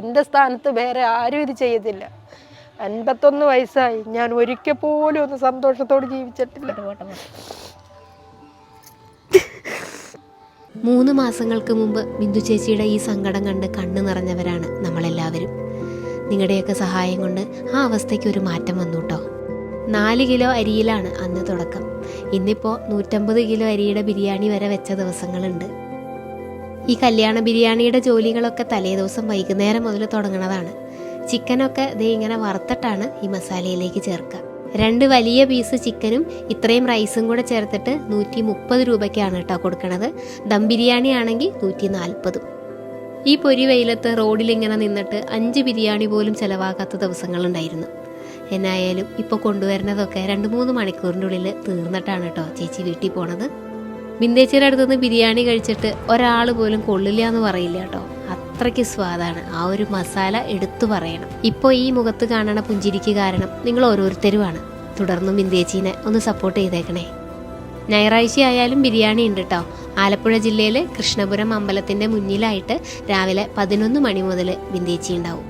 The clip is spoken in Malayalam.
എന്റെ സ്ഥാനത്ത് വേറെ ആരും ഇത് ചെയ്യത്തില്ല അൻപത്തൊന്ന് വയസ്സായി. ഞാൻ ഒരിക്കൽ പോലും ഒന്ന് സന്തോഷത്തോട് ജീവിച്ചിട്ടില്ല. മൂന്ന് മാസങ്ങൾക്ക് മുമ്പ് ബിന്ദു ചേച്ചിയുടെ ഈ സങ്കടം കണ്ട് കണ്ണു നിറഞ്ഞവരാണ് നമ്മളെല്ലാവരും. നിങ്ങളുടെയൊക്കെ സഹായം കൊണ്ട് ആ അവസ്ഥയ്ക്ക് ഒരു മാറ്റം വന്നു കേട്ടോ നാല് കിലോ അരിയിലാണ് അന്ന് തുടക്കം. ഇന്നിപ്പോൾ നൂറ്റമ്പത് കിലോ അരിയുടെ ബിരിയാണി വരെ വെച്ച ദിവസങ്ങളുണ്ട്. ഈ കല്യാണ ബിരിയാണിയുടെ ജോലികളൊക്കെ തലേദിവസം വൈകുന്നേരം മുതൽ തുടങ്ങുന്നതാണ് ചിക്കനൊക്കെ ദേ ഇങ്ങനെ വറുത്തിട്ടാണ് ഈ മസാലയിലേക്ക് ചേർക്കുക രണ്ട് വലിയ പീസ് ചിക്കനും ഇത്രയും റൈസും കൂടെ ചേർത്തിട്ട് നൂറ്റി മുപ്പത് രൂപയ്ക്കാണ് കേട്ടോ കൊടുക്കണത്. ദം ബിരിയാണി ആണെങ്കിൽ നൂറ്റി നാൽപ്പതും ഈ പൊരി വെയിലത്ത് റോഡിൽ ഇങ്ങനെ നിന്നിട്ട് അഞ്ച് ബിരിയാണി പോലും ചിലവാക്കാത്ത ദിവസങ്ങളുണ്ടായിരുന്നു. എന്നായാലും ഇപ്പോൾ കൊണ്ടുവരുന്നതൊക്കെ രണ്ട് മൂന്ന് മണിക്കൂറിന്റെ ഉള്ളിൽ തീർന്നിട്ടാണ് കേട്ടോ ചേച്ചി വീട്ടിൽ പോണത്. ബിന്ദേച്ചിയുടെ അടുത്തുനിന്ന് ബിരിയാണി കഴിച്ചിട്ട് ഒരാൾ പോലും കൊള്ളില്ല എന്ന് പറയില്ല കേട്ടോ. അത്രയ്ക്ക് സ്വാദാണ്. ആ ഒരു മസാല എടുത്തു പറയണം. ഇപ്പോൾ ഈ മുഖത്ത് കാണണ പുഞ്ചിരിക്ക് കാരണം നിങ്ങൾ ഓരോരുത്തരുമാണ്. തുടർന്നും ബിന്ദേച്ചീനെ ഒന്ന് സപ്പോർട്ട് ചെയ്തേക്കണേ. ഞായറാഴ്ച ആയാലും ബിരിയാണി ഉണ്ട് കേട്ടോ. ആലപ്പുഴ ജില്ലയിൽ കൃഷ്ണപുരം അമ്പലത്തിന്റെ മുന്നിലായിട്ട് രാവിലെ പതിനൊന്ന് മണി മുതൽ ബിന്ദേച്ചി ഉണ്ടാവും.